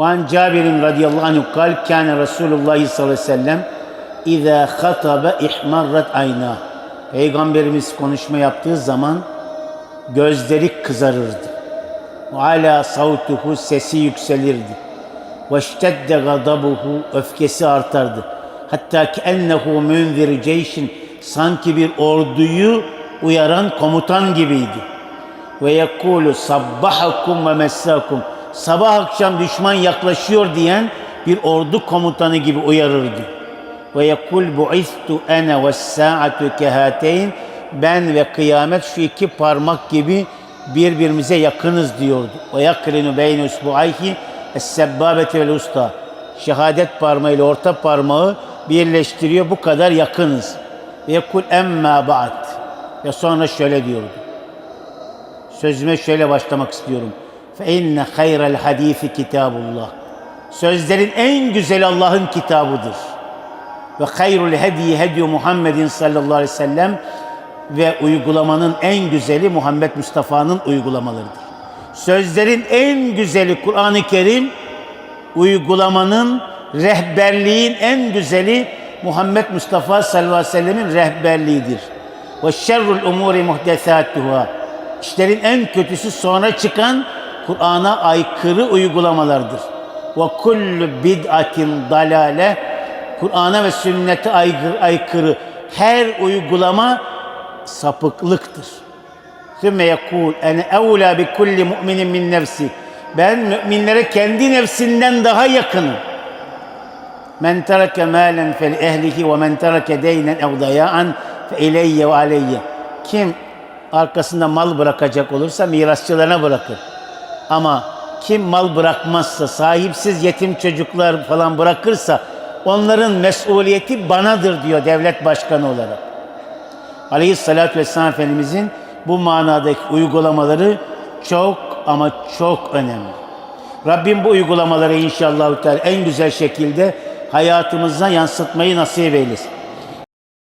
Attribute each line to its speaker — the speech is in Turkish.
Speaker 1: وعن جابر رضي الله عنه قال كان رسول الله صلى الله عليه وسلم إذا خطب احمرت عيناه Peygamberimiz konuşma yaptığı zaman gözleri kızarırdı. Ve ala savtuhu sesi yükselirdi. Ve ştedde gadabuhu öfkesi artardı. Hatta ki ennehu münzir ceyşin sanki bir orduyu uyaran komutan gibiydi. Ve yekulu sabbahakum ve messakum Sabah akşam düşman yaklaşıyor diyen bir ordu komutanı gibi uyarırdı. Ve yekul bu'istu ene ve sa'atu kehateyn ben ve kıyamet şu iki parmak gibi birbirimize yakınız diyordu. Ve yakrinu beyne usbu'ayhi es-sebbabete vel usta. Şehadet parmağı ile orta parmağı birleştiriyor. Bu kadar yakınız. Ve yekul emma ba'd. Ve sonra şöyle diyordu. Sözüme şöyle başlamak istiyorum. Fe inne hayral hadisi kitabullah. Sözlerin en güzeli Allah'ın kitabıdır. Ve hayrul hediye hediyu Muhammedin sallallahu aleyhi ve sellem ve uygulamanın en güzeli Muhammed Mustafa'nın uygulamalarıdır. Sözlerin en güzeli Kur'an-ı Kerim, uygulamanın, rehberliğin en güzeli Muhammed Mustafa sallallahu aleyhi ve sellemin rehberliğidir. Ve şerrul umuri muhdesatuhâ. İşlerin en kötüsü sonra çıkan Kur'an'a aykırı uygulamalardır. Ve kullu bid'atin dalale Kur'an'a ve sünnete aykırı, her uygulama sapıklıktır. Sümme yekul ene evlâ bi kulli mu'minin min nefsi. Ben müminlere kendi nefsinden daha yakınım. Men tereke mâlen fel ehlihi ve men tereke deynen ev fe ileyye ve aleyye. Kim arkasında mal bırakacak olursa mirasçılarına bırakır. Ama kim mal bırakmazsa, sahipsiz yetim çocuklar falan bırakırsa onların mesuliyeti banadır diyor devlet başkanı olarak. Aleyhissalatü vesselam Efendimizin bu manadaki uygulamaları çok ama çok önemli. Rabbim bu uygulamaları inşallah en güzel şekilde hayatımıza yansıtmayı nasip eylesin.